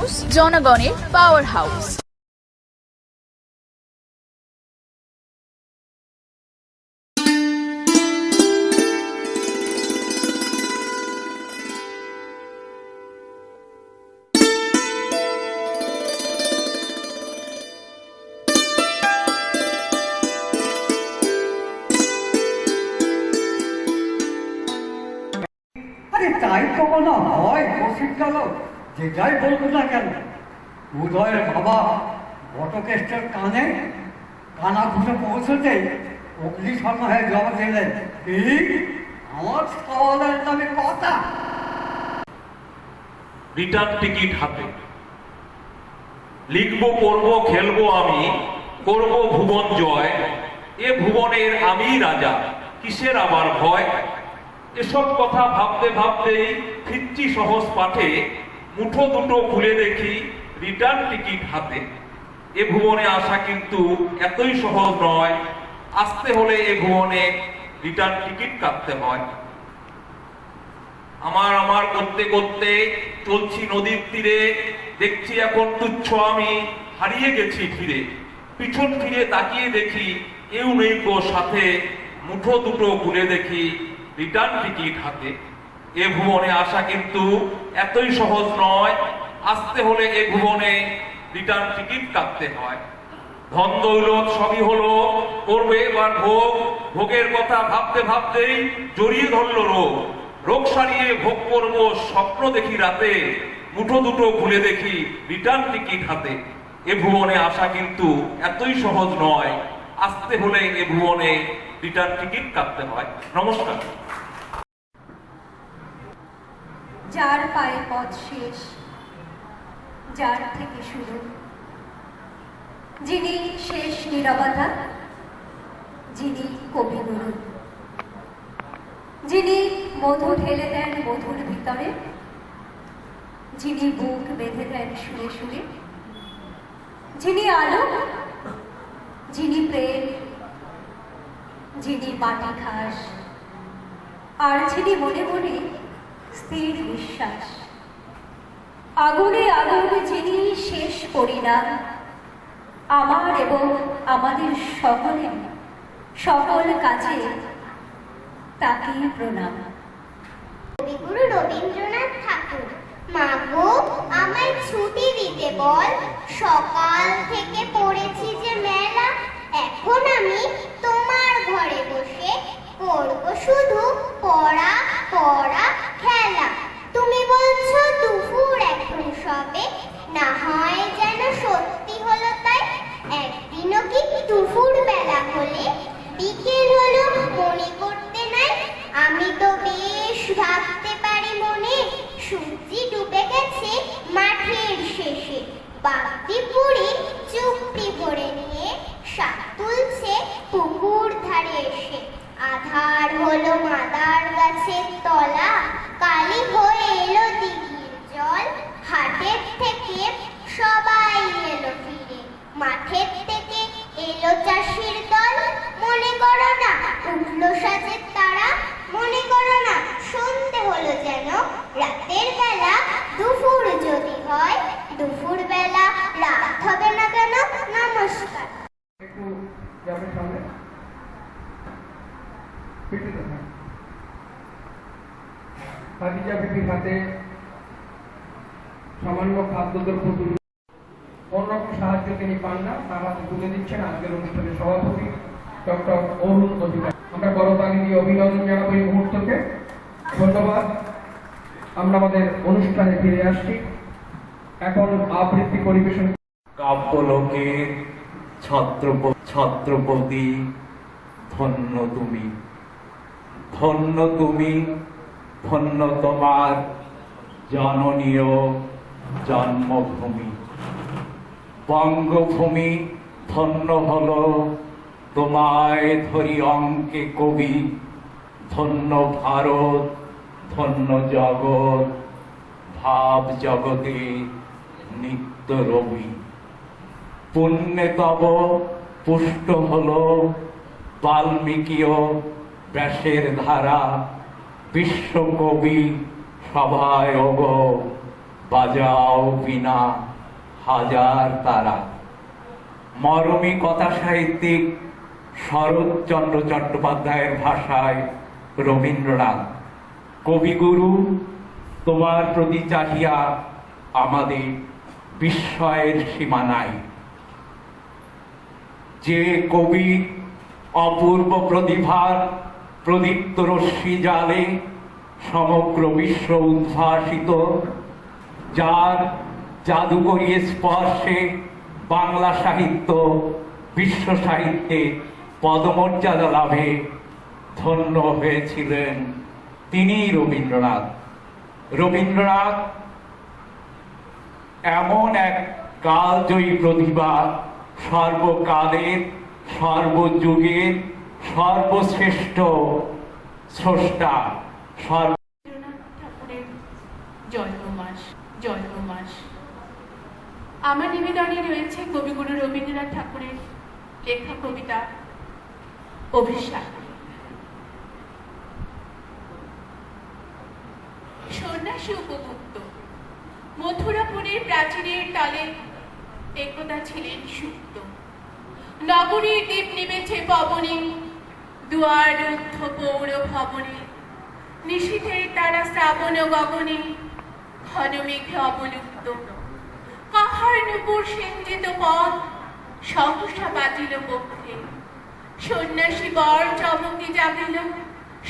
News জনগণের power house আরে তাই তো হয় যে যাই বলব না কেন, উদয়ের বাবা বটকেষ্টের কানে কানা ঘুষে পৌঁছতে অগ্নি শর্মা জবাব দিলেন আমার সওয়ালের নামে কথা? রিটার্ন টিকিট হাতে। লিখব, পড়ব, খেলব আমি, করব ভুবন জয়। এ ভুবনের আমি রাজা, কিসের আবার ভয়? এসব কথা ভাবতে ভাবতেই ফিরছি সহজ পাঠে মুঠো দুটো খুলে দেখি রিটার্ন টিকিট হাতে। এ ভুবনে আসা কিন্তু এতই সহজ নয়, আসতে হলে এ ভুবনে রিটার্ন টিকিট কাটতে হয়। আমার আমার করতে করতে চলছি নদীর তীরে, দেখছি এখন তুচ্ছ আমি, হারিয়ে গেছি ফিরে। পিছন ফিরে তাকিয়ে দেখি কেউ নেই সাথে, মুঠো দুটো খুলে দেখি রিটার্ন টিকিট হাতে। এ ভুবনে আসা কিন্তু এতই সহজ নয়, আসতে হলে এ ভুবনে রিটার্ন টিকিট কাটতে হয়। ধন দৌলত সবই হলো করবে এবার ভোগ, ভোগের কথা ভাবতে ভাবতেই জড়িয়ে ধরলো রোগ। রোগ সারিয়ে ভোগ করব স্বপ্ন দেখি রাতে, মুঠো দুটো খুলে দেখি রিটার্ন টিকিট হাতে। এ ভুবনে আসা কিন্তু এতই সহজ নয়, আসতে হলে এ ভুবনে রিটার্ন টিকিট কাটতে হয়। নমস্কার। যার পায়ে পথ শেষ, যার থেকে শুরু। যিনি শেষ নীরবতা, যিনি কবিগুরু যিনি মধু ঢেলে দেন মধুর ভিতরে, যিনি বুক বেঁধে দেন শুনে শুনে। যিনি আলো যিনি প্রেম, যিনি মাটি ঘাস। আর যিনি মনে মনে স্থির বিশ্বাস। আগুনে আগুন যিনি শেষ পরিণাম, আমার এবং আমাদের সকলের সকল কাজে তাকেই প্রণাম। কবিগুরু রবীন্দ্রনাথ ঠাকুর আমায় ছুটি দিতে বল। সকাল থেকে পড়েছি যে মেলা, এখন আমি তোমার ঘরে বসে করব শুধু পড়া পড়া না হয় যেন সত্যি হলো তাই। একদিনও কি দুপুর বেলা হলে? বিকেল হলো, মনে করতে নাই? আমি তো বেশ ভাবতে পারি মনে, সূর্যি ডুবে গেছে মাঠের শেষে। বাগদি পুরি চুপটি ভরে নিয়ে শাক তুলছে পুকুর ধারে এসে। আধার হলো মাদার গাছের মাঠের থেকে এলো চাষির দল। মনে করো না, উঠল সাজের তারা। মনে করো না, সন্ধে হলো যেন। রাতের বেলা দুপুর যদি হয়, দুপুর বেলা রাত হবে না কেন? নমস্কার। হাতে সামান্য খাদ্যদ্রব্য তুলে অন্যরকম সাহায্য তিনি পান না। তার তুলে দিচ্ছেন আজকের অনুষ্ঠানের সভাপতি ডক্টর অরুণ অধিকার। আমরা করতালি দিয়ে অভিনন্দন জানাব এই মুহূর্তকে। ধন্যবাদ। আমরা আমাদের অনুষ্ঠানে ফিরে আসছি। এখন আবৃত্তি পরিবেশন কাব্যলোকের ছত্রপ ছাত্রপতি ধন্য তুমি। ধন্য তুমি, ধন্য তোমার জাননীয় জন্মভূমি। বঙ্গভূমি ধন্য হল। তোমায় ধরি অঙ্কে কবি। ধন্য ভারত, ধন্য জগৎ। ভাব জগতে নিত্য রবি। পুণ্যে তব পুষ্ট হল। বাল্মীকিও ব্যাসের ধারা। বিশ্বকবি সভায় অগ। বাজাও বিনা। হাজার তারা। মরমী কথা সাহিত্যিক শরৎচন্দ্র চট্টোপাধ্যায়ের ভাষায় রবীন্দ্রনাথ, কবিগুরু, তোমার প্রতি চাহিয়া আমাদের বিস্ময়ের সীমা নাই। যে কবি অপূর্ব প্রতিভার প্রদীপ্ত রশ্মি জালে সমগ্র বিশ্ব উদ্ভাসিত, যার জাদুকরী স্পর্শে বাংলা সাহিত্য, বিশ্ব সাহিত্যে পদমর্যাদা লাভে ধন্য হয়েছিলেন তিনিই রবীন্দ্রনাথ। রবীন্দ্রনাথ এমন এক কালজয়ী প্রতিভা, সর্বকালের, সর্বযুগের সর্বশ্রেষ্ঠ স্রষ্টা, সর্ব রবীন্দ্রনাথ ঠাকুরের জন্মমাস জন্মমাস আমার নিবেদনে রয়েছে কবিগুরু রবীন্দ্রনাথ ঠাকুরের লেখা কবিতা অভিশাপ। সন্ন্যাসী উপভুক্ত। মথুরাপুরের প্রাচীরের তলে একদা ছিলেন সুপ্ত। নগরীর দ্বীপ নিবেছে পবনে, দুয়ার পৌর ভবনে। নিশীথের তারা শ্রাবণ গগনে, ঘন মেঘে অবলুপ্ত। কাহার নুপুর বাজিল পক্ষে। সন্ন্যাসী বর চমকে জাগিল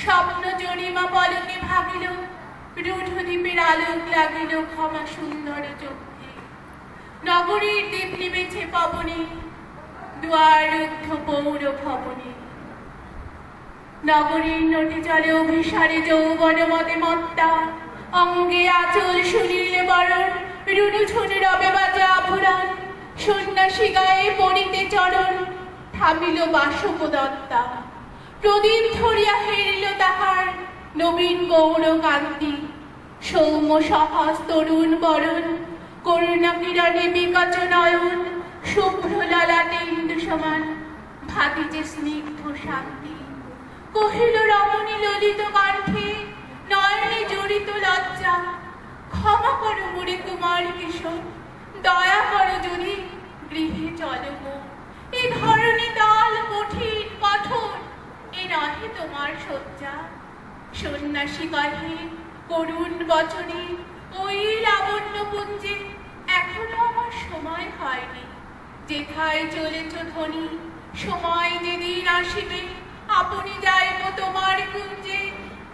স্বপ্ন জরিমা পলকে ভাবিল রূঢ় দ্বীপের আলোক লাগিল ক্ষমা সুন্দর চোখে। নগরীর দ্বীপ নিবেছে পবনে দুয়ার রুদ্ধ পৌর ভবনে। নগরীর নটি জলে অভিসারে যৌবন মতে মত্তা, অঙ্গে আচল সুনীল বরণ রুনু ঝুনে রবে সন্ন্যাসী গায়ে পড়িতে চরণ, থামিল বাসপদত্তা। প্রদীপ ধরিয়া হেরিল তাহার নবীন গৌর কান্তি। সৌম্য সহজ তরুণ বরণ, করুণা কিরণে বিকচ নয়ন, শুভ্র ললাটে ইন্দু সমান ভাতি যে স্নিগ্ধ শান্তি। কহিল রমণী ললিত কণ্ঠে, নয়নে জড়িত লজ্জা ক্ষমা করো মুড়ি কুমার কিশোর দয়া করো যদি গৃহে চলো এ ধরনী দল কঠিন, কঠোর, এ নহে তোমার শয্যা। সন্ন্যাসী কহে করুণ বচনে, ওই লাবণ্য পুঞ্জে এখনও আমার সময় হয়নি। যেথায় চলেছ ধ্বনি সময় যেদিন আসিবে, আপনি যাইব তোমার কুঞ্জে।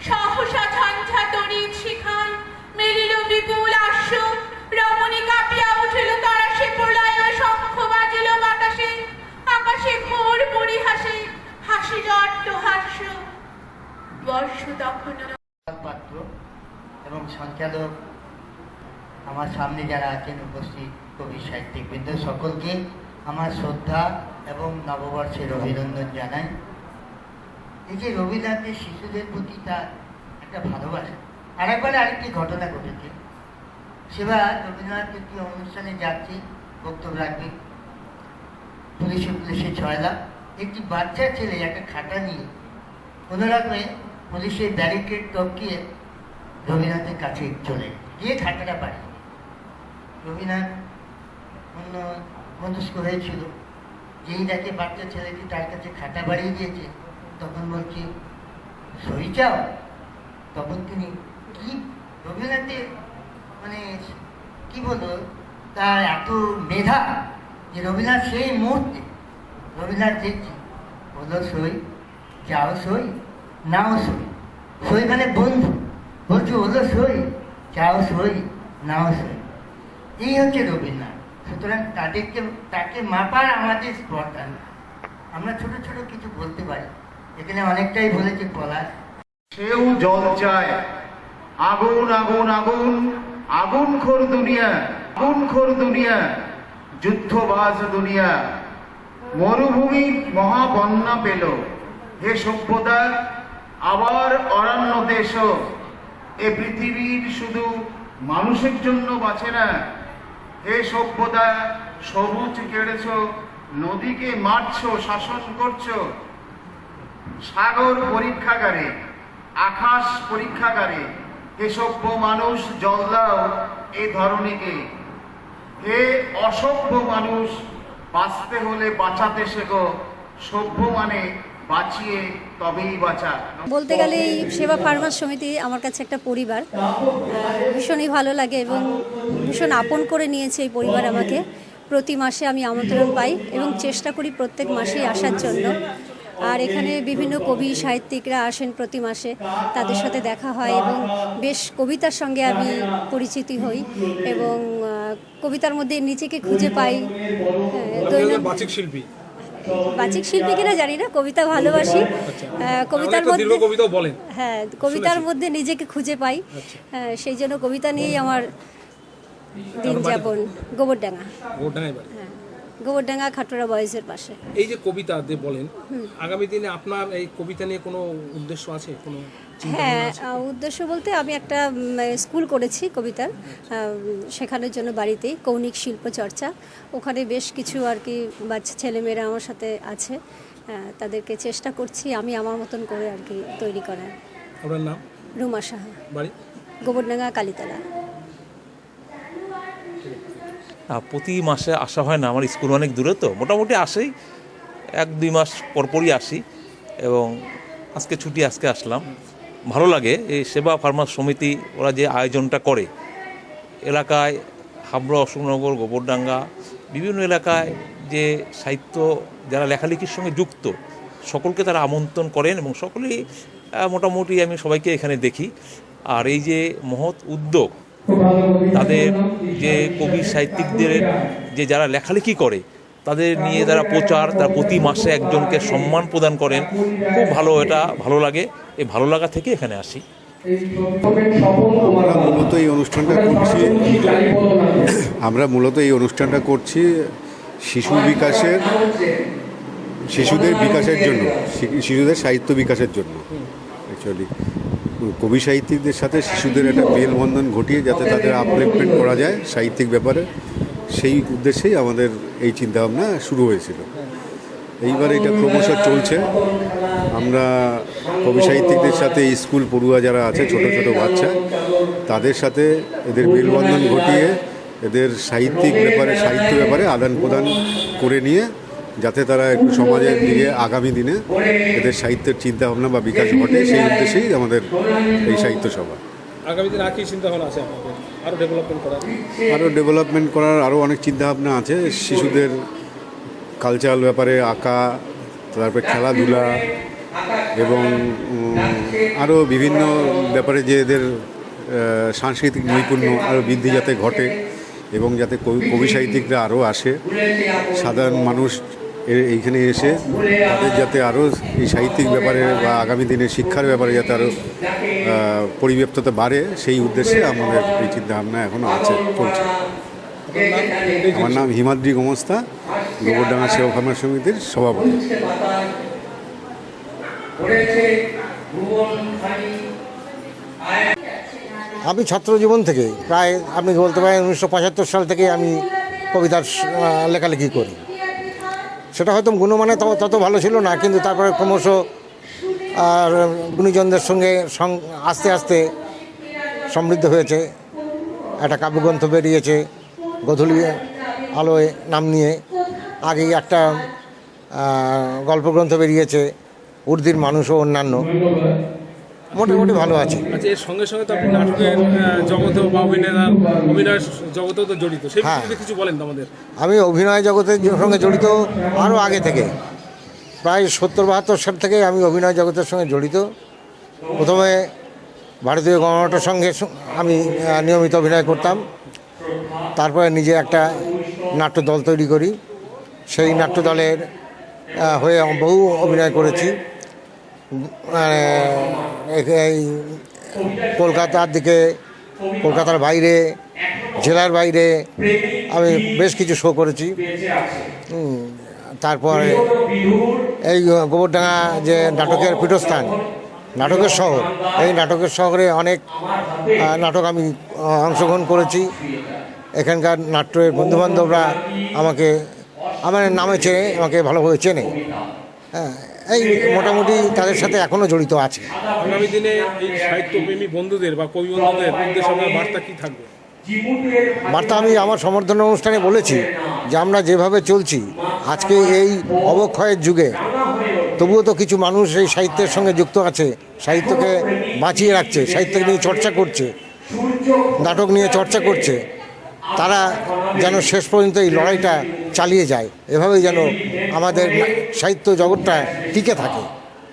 সহসা ঝঞ্ঝা তরিত শিখায় এবং সঞ্চালক আমার সামনে যারা আছেন উপস্থিত কবি সাহিত্যিকবৃন্দ, সকলকে আমার শ্রদ্ধা এবং নববর্ষের অভিনন্দন জানাই। এই যে রবীন্দ্রনাথের শিশুদের প্রতি তার একটা ভালোবাসা আর একবার আরেকটি ঘটনা ঘটেছে। সেবার রবীন্দ্রনাথ একটি অনুষ্ঠানে যাচ্ছে, বক্তব্য রাখবে পুলিশে পুলিশে ছয়লা। একটি বাচ্চা ছেলে একটা খাতা নিয়ে কোনো রকমে পুলিশের ব্যারিকেড টপকিয়ে রবীন্দ্রনাথের কাছে চলে গিয়ে খাতাটা পাড়ি রবীন্দ্রনাথ অন্য মনস্ক হয়েছিল। যেই দেখে বাচ্চা ছেলেটি তার কাছে খাতা বাড়িয়ে দিয়েছে, তখন বলছি, সই চাও? তখন তিনি কি রবীন্দ্রনাথের মানে কি বলব, তার এত মেধা যে রবীন্দ্রনাথ সেই মুহূর্তে, রবীন্দ্রনাথ দেখছি বলল সই, যাও সই, নাও সই সই মানে বন্ধু, বলছে হলো সই, যাও সই, নাও সই। এই হচ্ছে রবীন্দ্রনাথ। সুতরাং তাদেরকে, তাকে মাপার আমাদের স্পর্ধা। আমরা ছোট ছোট কিছু বলতে পারি। এখানে অনেকটাই বলেছে পলাশ। সেও জল চায়। আগুন আগুন আগুন আগুন খোর দুনিয়া, আগুন খোর দুনিয়া, যুদ্ধবাজ দুনিয়া। মরুভূমি মহাবন্যা পেল। হে সভ্যতা, আবার অরণ্য দেশ। এ পৃথিবীর শুধু মানুষের জন্য বাঁচে না। হে সভ্যতা, সবুজ কেড়েছ, নদীকে মারছ, শাসন করছ। সাগর পরীক্ষাগারে, আকাশ পরীক্ষাগারে হে সভ্য মানুষ জল দাও এ ধরণীকে। হে অসভ্য মানুষ, বাঁচতে হলে বাঁচাতে শেখো, সভ্য মানে বাঁচিয়ে তবেই বাঁচা। বলতে গেলে এই সেবা ফার্মার সমিতি আমার কাছে একটা পরিবার। ভীষণই ভালো লাগে এবং ভীষণ আপন করে নিয়েছে এই পরিবার আমাকে। প্রতি মাসে আমি আমন্ত্রণ পাই এবং চেষ্টা করি প্রত্যেক মাসেই আসার জন্য। আর এখানে বিভিন্ন কবি সাহিত্যিকরা আসেন প্রতি মাসে। তাদের সাথে দেখা হয় এবং বেশ কবিতার সঙ্গে আমি পরিচিতি হই এবং কবিতার মধ্যে নিজেকে খুঁজে পাই। বাচিক শিল্পী। বাচিক শিল্পী কিনা জানি না কবিতা ভালোবাসি। কবিতার তো দীর্ঘ মধ্যে কবিতাও বলেন। হ্যাঁ কবিতার মধ্যে নিজেকে খুঁজে পাই। হ্যাঁ, সেই জন্য কবিতা নিয়েই আমার দিন যাপন। গোবরডাঙ্গা। হ্যাঁ। গোবরডাঙ্গা খাটোরা বয়েজের পাশে। এই যে কবিতা যে বলেন আগামী দিনে আপনার এই কবিতা নিয়ে কোনো উদ্দেশ্য আছে? কোনো হ্যাঁ উদ্দেশ্য বলতে আমি একটা স্কুল করেছি কবিতার শেখানোর জন্য বাড়িতেই কৌণিক শিল্প চর্চা। ওখানে বেশ কিছু আর কি বাচ্চা ছেলেমেয়েরা আমার সাথে আছে তাদেরকে চেষ্টা করছি আমি আমার মতন করে আর কি তৈরি করার। আপনার নাম? রুমা সাহা। বাড়ি? গোবরডাঙ্গা কালীতলা। প্রতি মাসে আসা হয় না, আমার স্কুল অনেক দূরে তো, মোটামুটি আসেই, এক দুই মাস পরপরই আসি এবং আজকে ছুটি, আজকে আসলাম। ভালো লাগে, এই সেবা ফার্মার সমিতি, ওরা যে আয়োজনটা করে, এলাকায় হাবড়া, অশোকনগর, গোবরডাঙ্গা, বিভিন্ন এলাকায় যে সাহিত্য, যারা লেখালেখির সঙ্গে যুক্ত, সকলকে তারা আমন্ত্রণ করেন এবং সকলেই মোটামুটি আমি সবাইকে এখানে দেখি। আর এই যে মহৎ উদ্যোগ তাদের যে কবি সাহিত্যিকদের যে যারা লেখালেখি করে, তাদের নিয়ে তারা প্রচার, তার প্রতি মাসে একজনকে সম্মান প্রদান করেন, খুব ভালো এটা, ভালো লাগে। এই ভালো লাগা থেকে এখানে আসি। আমরা মূলত এই অনুষ্ঠানটা করছি, আমরা মূলত এই অনুষ্ঠানটা করছি শিশু বিকাশের, শিশুদের বিকাশের জন্য শিশুদের সাহিত্য বিকাশের জন্য অ্যাকচুয়ালি কবি সাহিত্যিকদের সাথে শিশুদের একটা মেলবন্ধন ঘটিয়ে যাতে তাদের আপলিফমেন্ট করা যায় সাহিত্যিক ব্যাপারে, সেই উদ্দেশ্যেই আমাদের এই চিন্তাভাবনা শুরু হয়েছিল। এইবার এটা ক্রমশ চলছে। আমরা কবি সাহিত্যিকদের সাথে স্কুল পড়ুয়া যারা আছে, ছোট ছোট বাচ্চা, তাদের সাথে এদের মেলবন্ধন ঘটিয়ে এদের সাহিত্যিক ব্যাপারে, সাহিত্য ব্যাপারে আদান প্রদান করে নিয়ে যাতে তারা একটু সমাজের দিকে আগামী দিনে এদের সাহিত্যের চিন্তাভাবনা বা বিকাশ ঘটে সেই উদ্দেশ্যেই আমাদের এই সাহিত্য সভা। আগামী দিনে আর কি চিন্তা আছে আপনাদের? ডেভেলপমেন্ট করার? আরও ডেভেলপমেন্ট করার আরও অনেক চিন্তাভাবনা আছে। শিশুদের কালচারাল ব্যাপারে আঁকা তারপরে খেলাধুলা এবং আরও বিভিন্ন ব্যাপারে যে এদের সাংস্কৃতিক নৈপুণ্য আরও বৃদ্ধি যাতে ঘটে এবং যাতে কবি কবি সাহিত্যিকরা আরও আসে। সাধারণ মানুষ এইখানে এসে তাদের যাতে আরও এই সাহিত্যিক ব্যাপারে বা আগামী দিনে শিক্ষার ব্যাপারে যাতে আরও পরিব্যাপ্ততা বাড়ে, সেই উদ্দেশ্যে আমাদের এই চিন্তাভাবনা এখনও আছে, চলছে। আমার নাম হিমাদ্রি গোমস্তা, গোবরডাঙ্গা সেবা ফার্মার সমিতির সভাপতি। আমি ছাত্র জীবন থেকে প্রায়, আপনি বলতে পারেন, উনিশশো পঁচাত্তর সাল থেকে আমি কবিতার লেখালেখি করি। সেটা হয়তো গুণমানে তত- ভালো ছিল না, কিন্তু তারপরে ক্রমশ আর গুণীজনদের সঙ্গে আস্তে আস্তে সমৃদ্ধ হয়েছে। একটা কাব্যগ্রন্থ বেরিয়েছে, গধূলি আলোয় নাম নিয়ে। আগেই একটা গল্পগ্রন্থ বেরিয়েছে, উর্দির মানুষ ও অন্যান্য। মোটামুটি ভালো আছে। আচ্ছা এর সঙ্গে সঙ্গে তো আপনি নাটকের বা অভিনয় অভিনয় জগতেও তো জড়িত। সেই হ্যাঁ। বিষয়ে কিছু বলেন আমাদের। আমি অভিনয় জগতের সঙ্গে জড়িত আরও আগে থেকে। প্রায় সত্তর বাহাত্তর সাল থেকে আমি অভিনয় জগতের সঙ্গে জড়িত। প্রথমে ভারতীয় গণনাট্য সঙ্গে আমি নিয়মিত অভিনয় করতাম। তারপরে নিজে একটা নাট্য দল তৈরি করি। সেই নাট্য দলের হয়ে বহু অভিনয় করেছি। মানে এই কলকাতার দিকে, কলকাতার বাইরে, জেলার বাইরে আমি বেশ কিছু শো করেছি। তারপরে এই গোবরডাঙ্গা যে নাটকের পীঠস্থান, নাটকের শহর, এই নাটকের শহরে অনেক নাটক আমি অংশগ্রহণ করেছি। এখানকার নাট্যের বন্ধুবান্ধবরা আমাকে, আমার নামে চেনে, আমাকে ভালোভাবে চেনে। হ্যাঁ এই মোটামুটি তাদের সাথে এখনও জড়িত আছে। আগামী দিনে এই সাহিত্যপ্রেমী বন্ধুদের বা কবি বন্ধুদের উদ্দেশ্যে আপনার বার্তা কি থাকবে? বার্তা আমি আমার সমর্থন অনুষ্ঠানে বলেছি যে আমরা যেভাবে চলছি আজকে এই অবক্ষয়ের যুগে তবুও তো কিছু মানুষ এই সাহিত্যের সঙ্গে যুক্ত আছে সাহিত্যকে বাঁচিয়ে রাখছে সাহিত্যকে নিয়ে চর্চা করছে নাটক নিয়ে চর্চা করছে। তারা যেন শেষ পর্যন্ত এই লড়াইটা চালিয়ে যায়। এভাবেই যেন আমাদের সাহিত্য জগৎটা টিকে থাকে,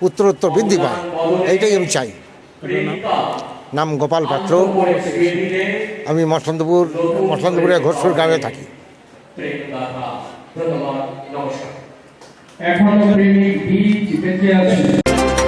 উত্তরোত্তর বৃদ্ধি পায়। এইটাই আমি চাই। নাম গোপাল পাত্র। আমি মসলন্দপুর মসলন্দপুরের ঘোষপুর গ্রামে থাকি। এখনও